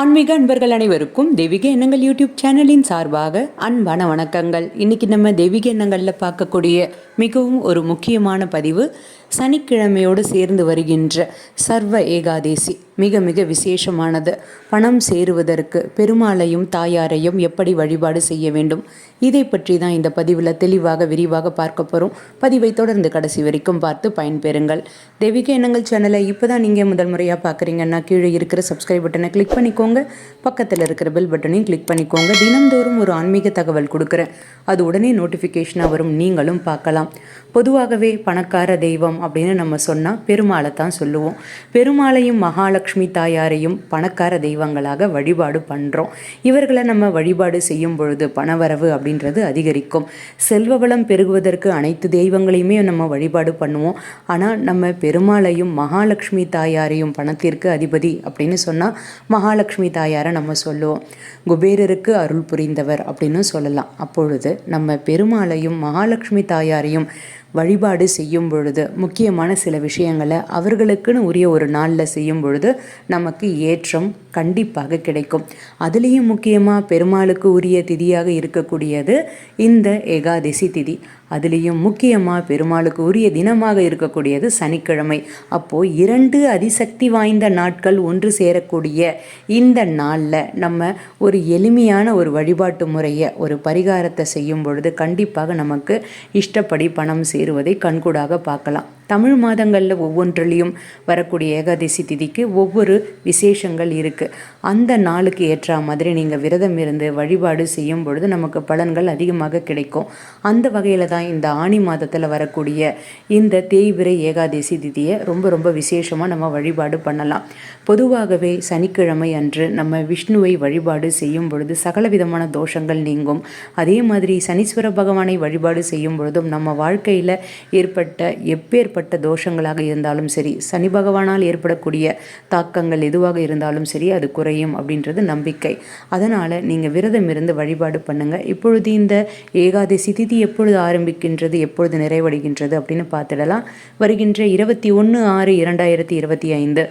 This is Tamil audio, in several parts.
ஆன்மீக அன்பர்கள் அனைவருக்கும் தெய்வீக எண்ணங்கள் யூடியூப் சேனலின் சார்பாக அன்பான வணக்கங்கள். இன்னைக்கு நம்ம தெய்வீக எண்ணங்களில் பார்க்கக்கூடிய மிகவும் ஒரு முக்கியமான பதிவு சனிக்கிழமையோடு சேர்ந்து வருகின்ற சர்வ ஏகாதேசி. மிக மிக விசேஷமானது. பணம் சேருவதற்கு பெருமாளையும் தாயாரையும் எப்படி வழிபாடு செய்ய வேண்டும்? இதை பற்றி தான் இந்த பதிவில் தெளிவாக விரிவாக பார்க்க போகிறோம் பதிவை தொடர்ந்து கடைசி வரைக்கும் பார்த்து பயன்பெறுங்கள். தெய்வீக எண்ணங்கள் சேனலை இப்போ தான் நீங்கள் முதல் முறையாக பார்க்குறீங்கன்னா கீழே இருக்கிற சப்ஸ்கிரைப் பட்டனை கிளிக் பண்ணிக்கோங்க. பக்கத்தில் இருக்கிற பெல் பட்டனையும் கிளிக் பண்ணிக்கோங்க. தினந்தோறும் ஒரு ஆன்மீக தகவல் கொடுக்குறேன். அது உடனே நோட்டிஃபிகேஷனாக வரும். நீங்களும் பார்க்கலாம். பொதுவாகவே பணக்கார தெய்வம் அப்படின்னு நம்ம சொன்னால் பெருமாளை தான் சொல்லுவோம். பெருமாளையும் மகால மகாலட்சுமி தாயாரையும் பணக்கார தெய்வங்களாக வழிபாடு பண்ணுறோம் இவர்களை நம்ம வழிபாடு செய்யும் பொழுது பணவரவு அப்படின்றது அதிகரிக்கும். செல்வ வளம் பெருகுவதற்கு அனைத்து தெய்வங்களையுமே நம்ம வழிபாடு பண்ணுவோம். ஆனால் நம்ம பெருமாளையும் மகாலட்சுமி தாயாரையும் பணத்திற்கு அதிபதி அப்படின்னு சொன்னால் மகாலட்சுமி தாயாரை நம்ம சொல்லுவோம். குபேரருக்கு அருள் புரிந்தவர் அப்படின்னு சொல்லலாம். அப்பொழுது நம்ம பெருமாளையும் மகாலட்சுமி தாயாரையும் வழிபாடு செய்யும் பொழுது முக்கியமான சில விஷயங்களை அவர்களுக்குன்னு உரிய ஒரு நாளில் செய்யும் பொழுது நமக்கு ஏற்றம் கண்டிப்பாக கிடைக்கும். அதுலேயும் முக்கியமாக பெருமாளுக்கு உரிய திதியாக இருக்கக்கூடியது இந்த ஏகாதசி திதி. அதுலேயும் முக்கியமாக பெருமாளுக்கு உரிய தினமாக இருக்கக்கூடியது சனிக்கிழமை. அப்போது இரண்டு அதிசக்தி வாய்ந்த நாட்கள் ஒன்று சேரக்கூடிய இந்த நாளில் நம்ம ஒரு எளிமையான ஒரு வழிபாட்டு முறையை ஒரு பரிகாரத்தை செய்யும் பொழுது கண்டிப்பாக நமக்கு இஷ்டப்படி பணம் சேருவதை கண்கூடாக பார்க்கலாம். தமிழ் மாதங்களில் ஒவ்வொன்றிலையும் வரக்கூடிய ஏகாதசி திதிக்கு ஒவ்வொரு விசேஷங்கள் இருக்குது அந்த நாளுக்கு ஏற்ற மாதிரி நீங்கள் விரதம் இருந்து வழிபாடு செய்யும் பொழுது நமக்கு பலன்கள் அதிகமாக கிடைக்கும். அந்த வகையில் தான் இந்த ஆணி மாதத்தில் வரக்கூடிய இந்த தேய்பிரை ஏகாதசி திதியை ரொம்ப ரொம்ப விசேஷமாக நம்ம வழிபாடு பண்ணலாம். பொதுவாகவே சனிக்கிழமை அன்று நம்ம விஷ்ணுவை வழிபாடு செய்யும் பொழுது சகலவிதமான தோஷங்கள் நீங்கும். அதே மாதிரி சனீஸ்வர பகவானை வழிபாடு செய்யும் பொழுதும் நம்ம வாழ்க்கையில் ஏற்பட்ட எப்பேற்பட்ட தோஷங்களாக இருந்தாலும் சரி சனி பகவானால் ஏற்படக்கூடிய தாக்கங்கள் எதுவாக இருந்தாலும் சரி அது குறையும் அப்படின்றது நம்பிக்கை. அதனால் நீங்கள் விரதம் இருந்து வழிபாடு பண்ணுங்கள் இப்பொழுது இந்த ஏகாதசி திதி எப்பொழுது ஆரம்பிக்கின்றது எப்பொழுது நிறைவடைகின்றது அப்படின்னு பார்த்துடலாம். வருகின்ற இருபத்தி ஒன்று ஆறு இரண்டாயிரத்தி இருபத்தி ஐந்து.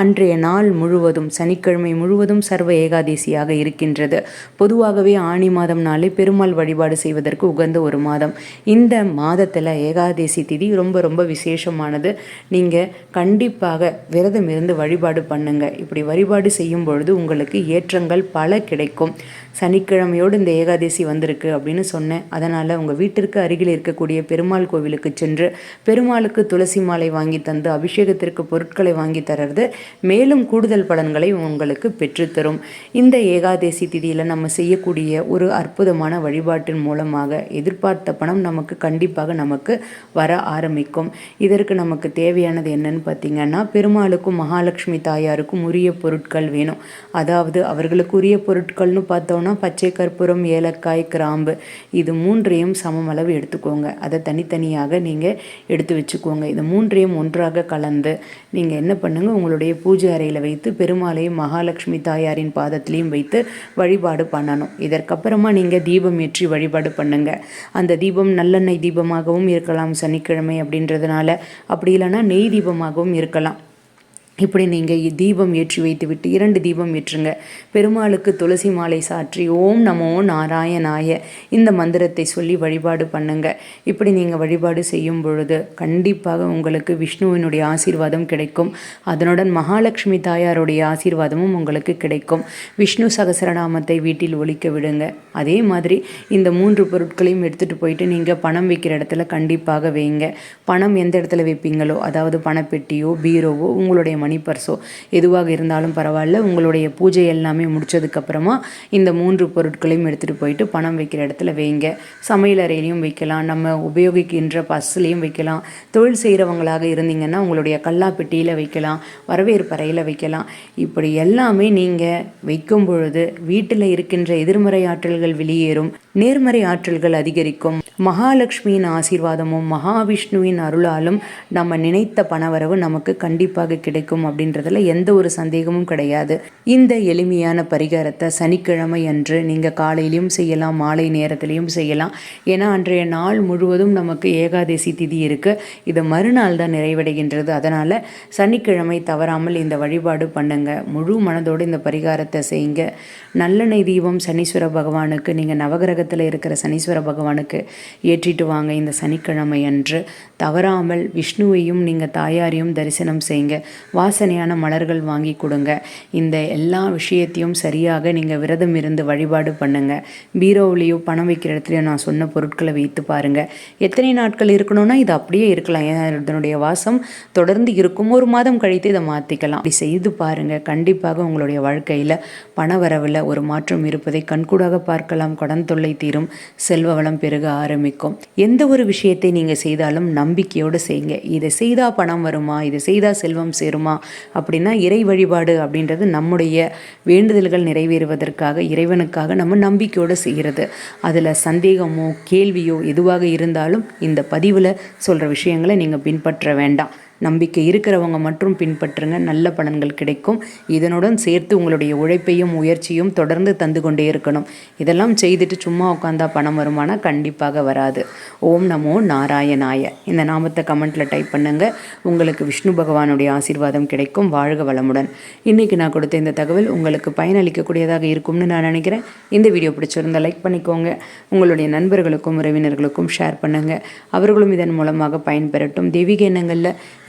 அன்றைய நாள் முழுவதும் சனிக்கிழமை முழுவதும் சர்வ ஏகாதசியாக இருக்கின்றது. பொதுவாகவே ஆணி மாதம் நாளே பெருமாள் வழிபாடு செய்வதற்கு உகந்த ஒரு மாதம். இந்த மாதத்தில் ஏகாதசி திதி ரொம்ப ரொம்ப விசேஷமானது. நீங்கள் கண்டிப்பாக விரதம் இருந்து வழிபாடு பண்ணுங்க. இப்படி வழிபாடு செய்யும் பொழுது உங்களுக்கு ஏற்றங்கள் பல கிடைக்கும். சனிக்கிழமையோடு இந்த ஏகாதசி வந்திருக்கு அப்படின்னு சொன்னேன். அதனால் உங்கள் வீட்டிற்கு அருகில் இருக்கக்கூடிய பெருமாள் கோவிலுக்கு சென்று பெருமாளுக்கு துளசி மாலை வாங்கி தந்து அபிஷேகத்திற்கு பொருட்களை வாங்கி தர்றது மேலும் கூடுதல் பலன்களை உங்களுக்கு பெற்றுத்தரும். இந்த ஏகாதசி திதியில் நம்ம செய்யக்கூடிய ஒரு அற்புதமான வழிபாட்டின் மூலமாக எதிர்பார்த்த பணம் நமக்கு கண்டிப்பாக நமக்கு வர ஆரம்பிக்கும். இதற்கு நமக்கு தேவையானது என்னன்னு பார்த்தீங்கன்னா பெருமாளுக்கும் மகாலட்சுமி தாயாருக்கும் உரிய பொருட்கள் வேணும். அதாவது அவர்களுக்கு உரிய பொருட்கள்னு பார்த்தோன்னா பச்சை கற்பூரம் ஏலக்காய் கிராம்பு இது மூன்றையும் சமமளவு எடுத்துக்கோங்க. அதை தனித்தனியாக நீங்கள் எடுத்து வச்சுக்கோங்க. இது மூன்றையும் ஒன்றாக கலந்து நீங்கள் என்ன பண்ணுங்கள் உங்களுடைய பூஜை அறையில் வைத்து பெருமாளையும் மகாலட்சுமி தாயாரின் பாதத்திலையும் வைத்து வழிபாடு பண்ணணும். இதற்கப்புறமா நீங்கள் தீபம் ஏற்றி வழிபாடு பண்ணுங்க. அந்த தீபம் நல்லெண்ணெய் தீபமாகவும் இருக்கலாம் சனிக்கிழமை அப்படின்றதுனால. அப்படி இல்லைன்னா நெய் தீபமாகவும் இருக்கலாம். இப்படி நீங்கள் தீபம் ஏற்றி வைத்துவிட்டு இரண்டு தீபம் ஏற்றுங்க. பெருமாளுக்கு துளசி மாலை சாற்றி ஓம் நமோ நாராயணாய. இந்த மந்திரத்தை சொல்லி வழிபாடு பண்ணுங்க. இப்படி நீங்கள் வழிபாடு செய்யும் பொழுது கண்டிப்பாக உங்களுக்கு விஷ்ணுவினுடைய ஆசீர்வாதம் கிடைக்கும். அதனுடன் மகாலட்சுமி தாயாருடைய ஆசீர்வாதமும் உங்களுக்கு கிடைக்கும். விஷ்ணு சகசரநாமத்தை வீட்டில் ஒழிக்க விடுங்க. அதே மாதிரி இந்த மூன்று பொருட்களையும் எடுத்துகிட்டு போயிட்டு நீங்கள் பணம் வைக்கிற இடத்துல கண்டிப்பாக வைங்க. பணம் எந்த இடத்துல வைப்பீங்களோ அதாவது பணப்பெட்டியோ பீரோவோ உங்களுடைய மணி பர்ஸோ எதுவாக இருந்தாலும் பரவாயில்ல. உங்களுடைய பூஜை எல்லாமே முடித்ததுக்கப்புறமா இந்த மூன்று பொருட்களையும் எடுத்துகிட்டு போயிட்டு பணம் வைக்கிற இடத்துல வைங்க. சமையல் அறையிலையும் வைக்கலாம். நம்ம உபயோகிக்கின்ற பஸ்லேயும் வைக்கலாம். தொழில் செய்கிறவங்களாக இருந்தீங்கன்னா உங்களுடைய கல்லாப்பெட்டியில் வைக்கலாம். வரவேற்பறையில் வைக்கலாம். இப்படி எல்லாமே நீங்கள் வைக்கும் பொழுது வீட்டில் இருக்கின்ற எதிர்மறை ஆற்றல்கள் வெளியேறும். நேர்மறை ஆற்றல்கள் அதிகரிக்கும். மகாலட்சுமியின் ஆசீர்வாதமும் மகாவிஷ்ணுவின் அருளாலும் நம்ம நினைத்த பணவரவு நமக்கு கண்டிப்பாக கிடைக்கும். அப்படின்றதுல எந்த ஒரு சந்தேகமும் கிடையாது. இந்த எளிமையான பரிகாரத்தை சனிக்கிழமை அன்று நீங்கள் காலையிலையும் செய்யலாம் மாலை நேரத்திலையும் செய்யலாம். ஏன்னா அன்றைய நாள் முழுவதும் நமக்கு ஏகாதசி திதி இருக்குது இது மறுநாள் தான் நிறைவடைகின்றது. அதனால் சனிக்கிழமை தவறாமல் இந்த வழிபாடு பண்ணுங்க. முழு மனதோடு இந்த பரிகாரத்தை செய்யுங்க. நல்லெண்ணெய் தீபம் சனீஸ்வர பகவானுக்கு நீங்கள் நவகிரகத்தில் இருக்கிற சனீஸ்வர பகவானுக்கு ஏற்றிட்டு வாங்க இந்த சனிக்கிழமை அன்று. தவறாமல் விஷ்ணுவையும் நீங்கள் தாயாரையும் தரிசனம் செய்யுங்க. வாசனையான மலர்கள் வாங்கி கொடுங்க. இந்த எல்லா விஷயத்தையும் சரியாக நீங்கள் விரதம் இருந்து வழிபாடு பண்ணுங்கள் பீரோவிலையோ பணம் வைக்கிற இடத்துலையோ நான் சொன்ன பொருட்களை வைத்து பாருங்கள் எத்தனை நாட்கள் இருக்கணும்னா இது அப்படியே இருக்கலாம். இதனுடைய வாசம் தொடர்ந்து இருக்கும். ஒரு மாதம் கழித்து இதை மாற்றிக்கலாம் அப்படி செய்து பாருங்கள் கண்டிப்பாக உங்களுடைய வாழ்க்கையில் பண வரவில் ஒரு மாற்றம் இருப்பதை கண்கூடாக பார்க்கலாம். கடன் தொல்லை தீரும். செல்வ வளம் பெருக ஆரம்பிக்கும். எந்த ஒரு விஷயத்தை நீங்கள் செய்தாலும் நம்பிக்கையோடு செய்யுங்க. இதை செய்தால் பணம் வருமா? இதை செய்தால் செல்வம் சேருமா? அப்படின்னா இறை வழிபாடு அப்படின்றது நம்முடைய வேண்டுதல்கள் நிறைவேறுவதற்காக இறைவனுக்காக நம்ம நம்பிக்கையோடு செய்கிறது. அதில் சந்தேகமோ கேள்வியோ எதுவாக இருந்தாலும் இந்த பதிவில் சொல்கிற விஷயங்களை நீங்கள் பின்பற்ற வேண்டாம். நம்பிக்கை இருக்கிறவங்க மட்டும் பின்பற்றுங்க. நல்ல பலன்கள் கிடைக்கும். இதனுடன் சேர்த்து உங்களுடைய உழைப்பையும் முயற்சியும் தொடர்ந்து தந்து கொண்டே இருக்கணும். இதெல்லாம் செய்துட்டு சும்மா உட்காந்தா பணம் வருமானா? கண்டிப்பாக வராது. ஓம் நமோ நாராயணாய. இந்த நாமத்தை கமெண்ட்டில் டைப் பண்ணுங்க. உங்களுக்கு விஷ்ணு பகவானுடைய ஆசீர்வாதம் கிடைக்கும். வாழ்க வளமுடன். இன்றைக்கி நான் கொடுத்த இந்த தகவல் உங்களுக்கு பயனளிக்கக்கூடியதாக இருக்கும்னு நான் நினைக்கிறேன். இந்த வீடியோ பிடிச்சிருந்தால் லைக் பண்ணிக்கோங்க. உங்களுடைய நண்பர்களுக்கும் உறவினர்களுக்கும் ஷேர் பண்ணுங்கள் அவர்களும் இதன் மூலமாக பயன்பெறட்டும். தெய்வீக எண்ணங்களில்